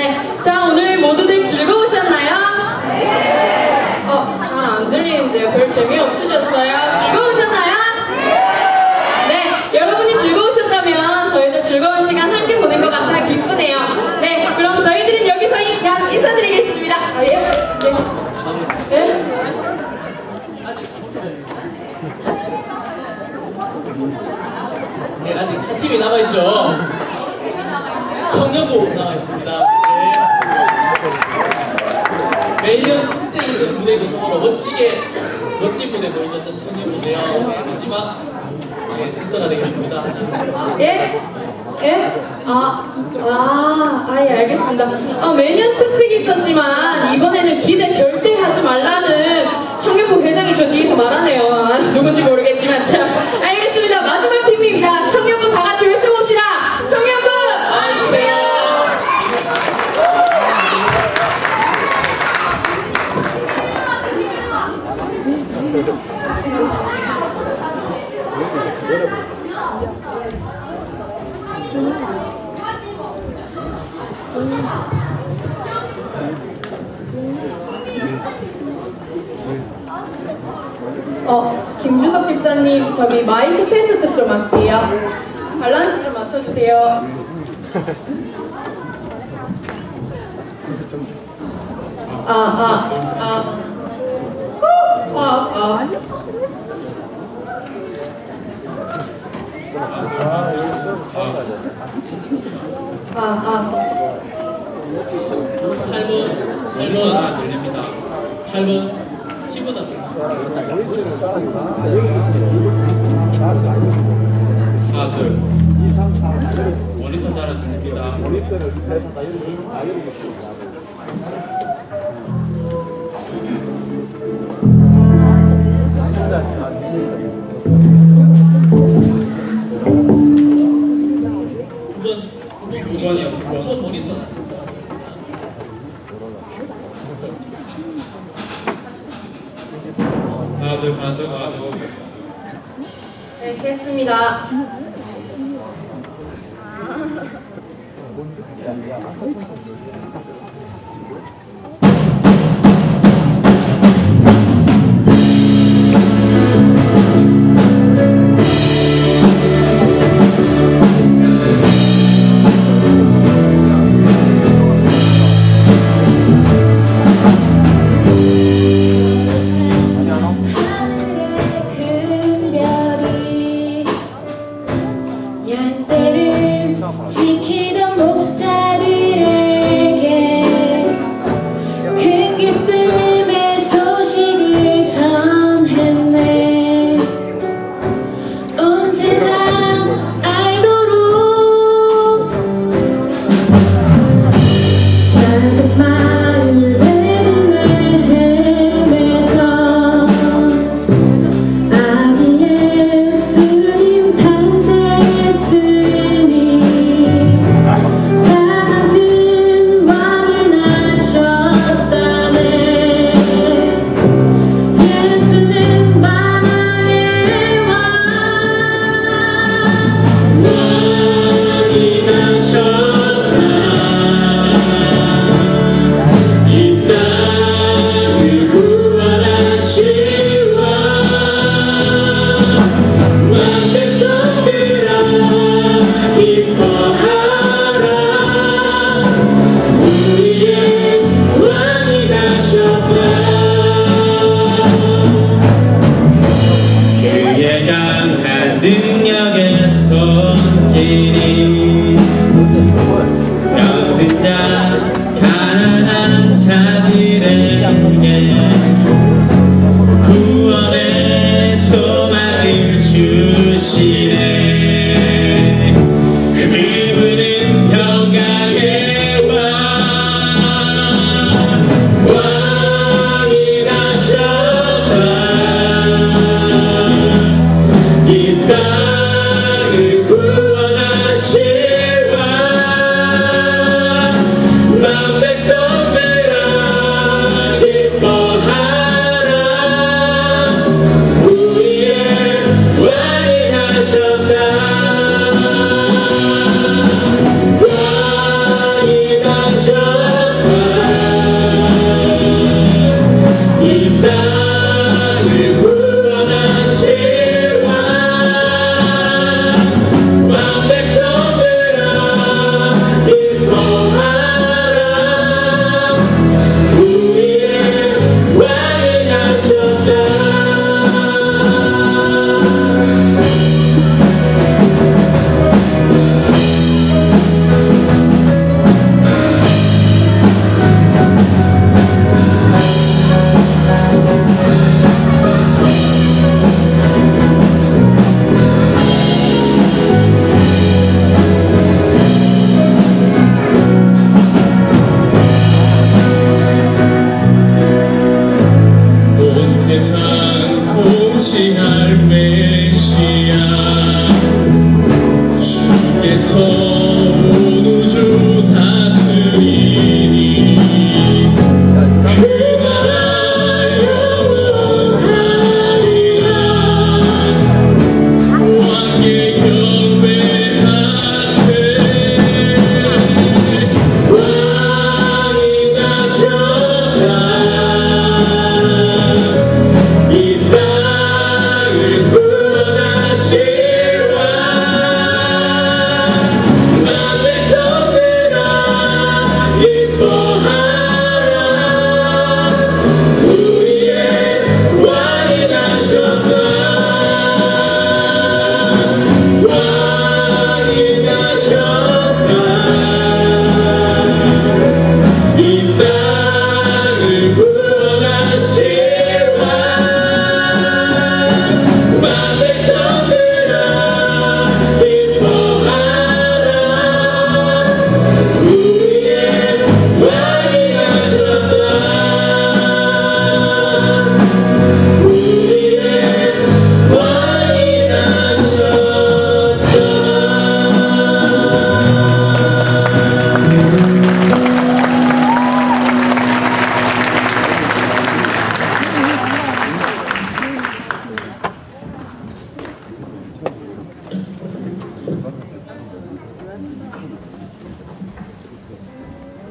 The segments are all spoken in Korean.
네. 자, 오늘 모두들 즐거우셨나요? 어, 잘 안 들리는데요. 별 재미없으셨어요? 즐거우셨나요? 네. 여러분이 즐거우셨다면 저희도 즐거운 시간 함께 보낸 것 같아 기쁘네요. 네. 그럼 저희들은 여기서 인사드리겠습니다. 아, 예? 네. 네? 네, 아직 한 팀이 남아있죠. 청년부 남아있습니다. 네. 매년 있는 무대 구성으로 멋지게, 멋진 무대 보여줬던 청년부인데요. 네, 마지막 네, 순서가 되겠습니다. 예? 예? 아, 아, 아, 예, 알겠습니다. 아, 매년 특색이 있었지만, 이번에는 기대 절대 하지 말라는 청년부 회장이 저 뒤에서 말하네요. 아, 누군지 모르겠지만, 참. 알겠습니다. 마지막 팀입니다. 청년부 다 같이 외쳐봅시다. 청년부! 와주세요! 어, 김주석 집사님, 저기 마이크 테스트 좀 할게요. 밸런스 좀 맞춰주세요. 아, 아, 아. 후, 아, 아. 아, 아. 8번, 8번 안 들립니다. 8번, 10번 안 들립니다. 하나 둘 모니터 잘 안 들립니다 하나 둘 하나 둘 하나 둘 네, 됐습니다. 양떼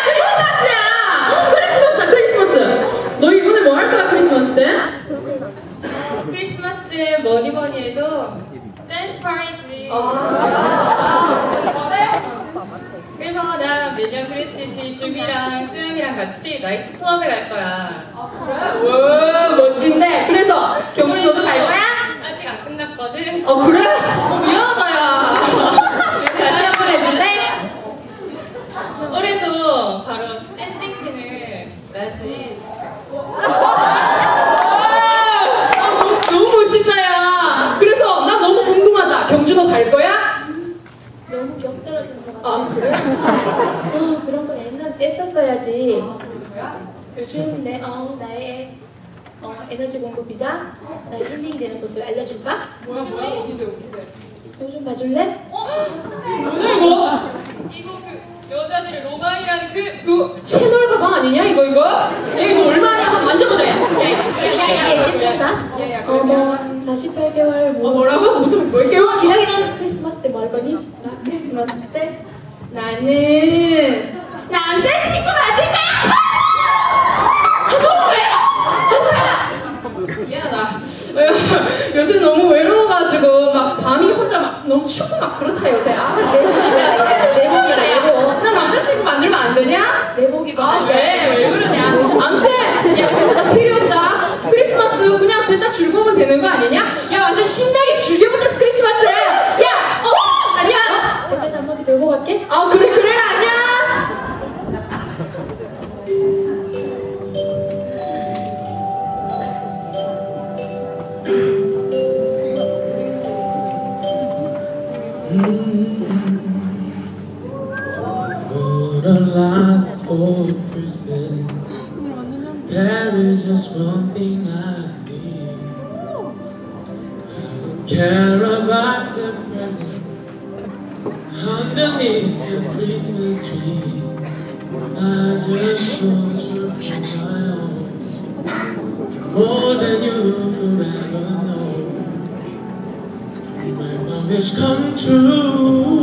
크리스마스야! 크리스마스야! 크리스마스! 너 이번에 뭐 할 거야 크리스마스 때? 크리스마스 때 뭐니 뭐니 해도 댄스 파리지. 아, 그래서 나 매년 그랬듯이 슈비랑 수영이랑 같이 나이트 클럽에 갈 거야. 와 멋진데 그래서 경주 너도 갈 거야? 아직 안 끝났거든. 어 그래? 어, 미안하다 야 다시 한 번 해줄래? 올해도 바로 댄싱퀸을 나지. 아, 너무, 너무 멋있다 야 그래서 나 너무 궁금하다 경주 너 갈 거야? 너무 격 떨어지는 것 같아. 아 그래? 어, 그런 건 옛날에 뗐었어야지. 요즘 내, 어, 나의 어, 에너지 공급이자 나의 힐링되는 곳을 알려줄까? 뭐야 뭐야 어딘데 어딘데 이거 좀 봐줄래? 뭐야 이거? 이거 그 여자들의 로망이라는 그 그 채널 가방 아니냐 이거 이거? 야 이거 얼마냐 한번 만져보자 야 이게 괜찮다? 야야 어, 뭐, 48개월 어 뭐. 뭐라고? 무슨 몇 개월 기다리는 크리스마스 때 뭐 할 거니? 나 크리스마스 때 나는 남자친구 만들 거야! 아, 너무 외로워! 미안하다. 요새 너무 외로워가지고 막 밤이 혼자 막 너무 춥고 막 그렇다 요새. 아, 씨. 내복이라 내복. 나 남자친구 만들면 안 되냐? 내복이 아, 봐. 왜? 아무튼, 야, 그런 거다 필요 없다. 크리스마스 그냥 셋다 즐거우면 되는 거 아니냐? 야, 완전 신나 Care about the present underneath the Christmas tree. I just want you for my own, more than you could ever know. My wish come true,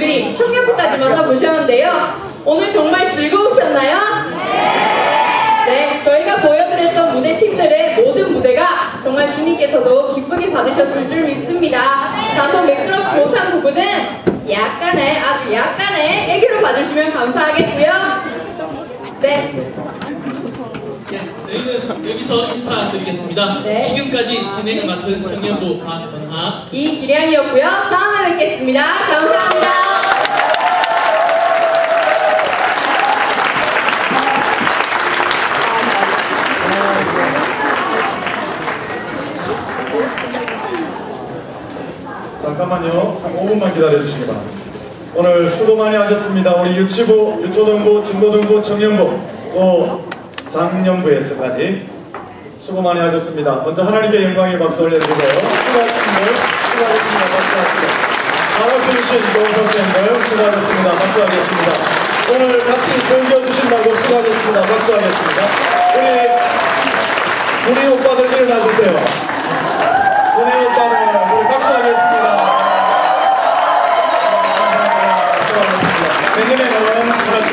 두드림 청년부까지 만나보셨는데요. 오늘 정말 즐거우셨나요? 네, 저희가 보여드렸던 무대 팀들의 모든 무대가 정말 주님께서도 기쁘게 받으셨을 줄 믿습니다. 다소 매끄럽지 못한 부분은 약간의, 아주 약간의 애교로 봐주시면 감사하겠고요. 네, 저희는 여기서 인사드리겠습니다. 네. 지금까지 진행을 맡은 청년부 박건하 이기량이었고요. 다음에 뵙겠습니다. 감사합니다. 잠깐만요. 한 5분만 기다려주시기 바랍니다. 오늘 수고 많이 하셨습니다. 우리 유치부, 유초등부, 중고등부, 청년부, 또 장년부에서까지 수고 많이 하셨습니다. 먼저 하나님께 영광의 박수 올려드리고요. 수고하신 분들 수고하셨습니다. 박수하시고 가르쳐주신 좋은 선생님들 수고하셨습니다. 박수하겠습니다. 오늘 같이 즐겨주신다고 수고하셨습니다. 박수하겠습니다. 우리 우리 오빠들 일어나 주세요. 우리 오빠는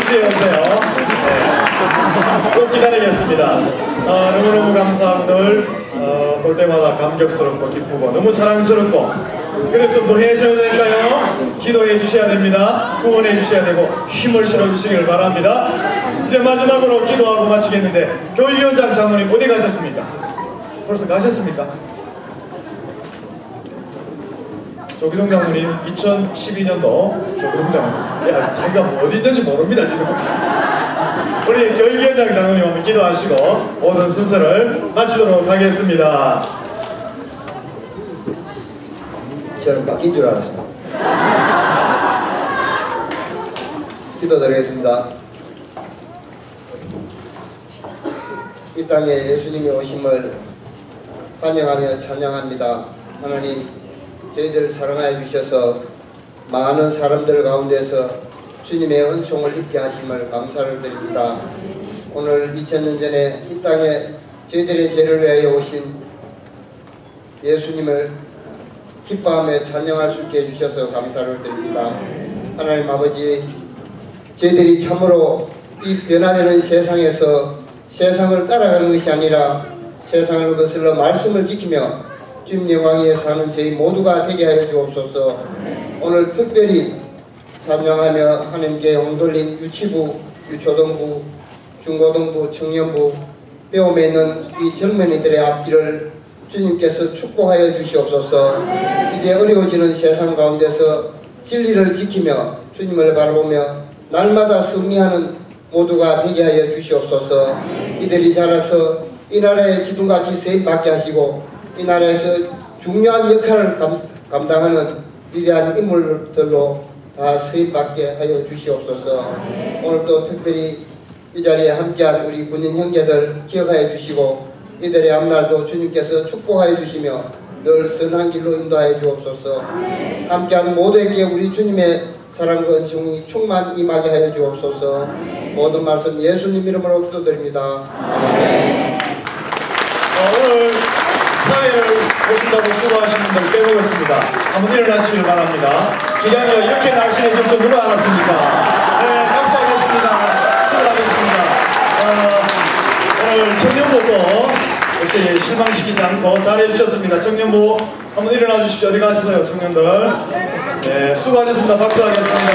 준비해 오세요. 네. 꼭 기다리겠습니다. 어, 너무너무 감사합니다. 어, 볼 때마다 감격스럽고 기쁘고 너무 사랑스럽고 그래서 뭐 해줘야 될까요? 기도해 주셔야 됩니다. 후원해 주셔야 되고 힘을 실어 주시길 바랍니다. 이제 마지막으로 기도하고 마치겠는데 교육위원장 장로님 어디 가셨습니까? 벌써 가셨습니까? 조기동 장로님 2012년도 조기동 장로님 야 자기가 뭐 어디 있는지 모릅니다 지금 우리 교육위원장 장로님 한번 기도하시고 모든 순서를 마치도록 하겠습니다 저는 바뀐 줄 알았습니다. 기도드리겠습니다. 이 땅에 예수님이 오심을 환영하며 찬양합니다. 하나님, 저희들을 사랑하여 주셔서 많은 사람들 가운데서 주님의 은총을 입게 하심을 감사를 드립니다. 오늘 2000년 전에 이 땅에 저희들의 죄를 위하여 오신 예수님을 기뻐하며 찬양할 수 있게 해주셔서 감사를 드립니다. 하나님 아버지, 저희들이 참으로 이 변화되는 세상에서 세상을 따라가는 것이 아니라 세상을 거슬러 말씀을 지키며 주님 영광에 사는 저희 모두가 되게 하여 주옵소서. 오늘 특별히 찬양하며 하나님께 온돌린 유치부, 유초등부, 중고등부, 청년부 배움에 있는 이 젊은이들의 앞길을 주님께서 축복하여 주시옵소서. 이제 어려워지는 세상 가운데서 진리를 지키며 주님을 바라보며 날마다 승리하는 모두가 되게 하여 주시옵소서. 이들이 자라서 이 나라의 기둥같이 세입받게 하시고 이 나라에서 중요한 역할을 감, 감당하는 위대한 인물들로 다 세입받게 하여 주시옵소서. 오늘도 특별히 이 자리에 함께한 우리 군인 형제들 기억하여 주시고 이들의 앞날도 주님께서 축복하여 주시며 늘 선한 길로 인도하여 주옵소서. 함께한 모두에게 우리 주님의 사랑과 은총이 충만 임하게 하여 주옵소서. 모든 말씀 예수님 이름으로 기도드립니다. 아멘. 어, 오늘 사회를 보신다고 수고하신 분들 빼먹었습니다. 한번 일어나시길 바랍니다. 기량이가 이렇게 질줄 누가 알았습니까? 네, 감사하겠습니다. 수고하겠습니다. 어, 오늘 청년부도 역시 실망시키지 않고 잘해주셨습니다. 청년부 한번 일어나 주십시오. 어디 가시세요, 청년들? 네, 수고하셨습니다. 박수하겠습니다.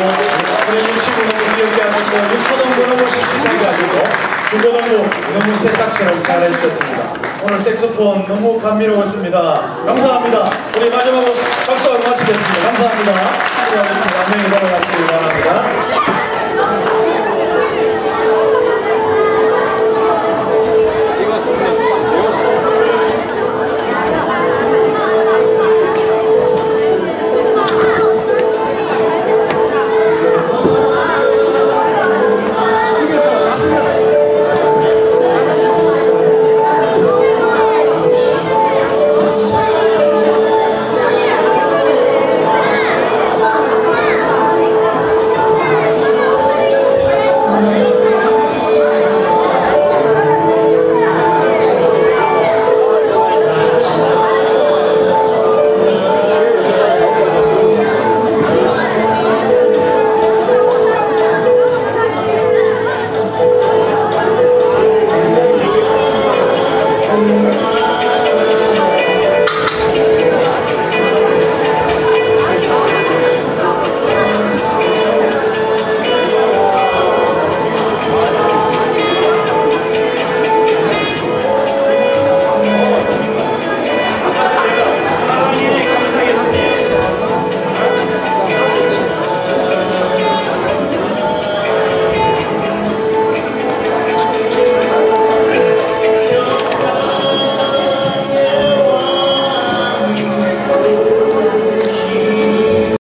우리 유치부 너무 귀엽게 하셨고, 육초등부 너무 씩씩하게 하시고, 중고등부 너무 새싹처럼 잘해주셨습니다. 오늘 색소폰 너무 감미로웠습니다. 감사합니다. 우리 마지막으로 박수하고 마치겠습니다. 감사합니다. 수고하셨습니다. 안녕히 돌아가시기 바랍니다.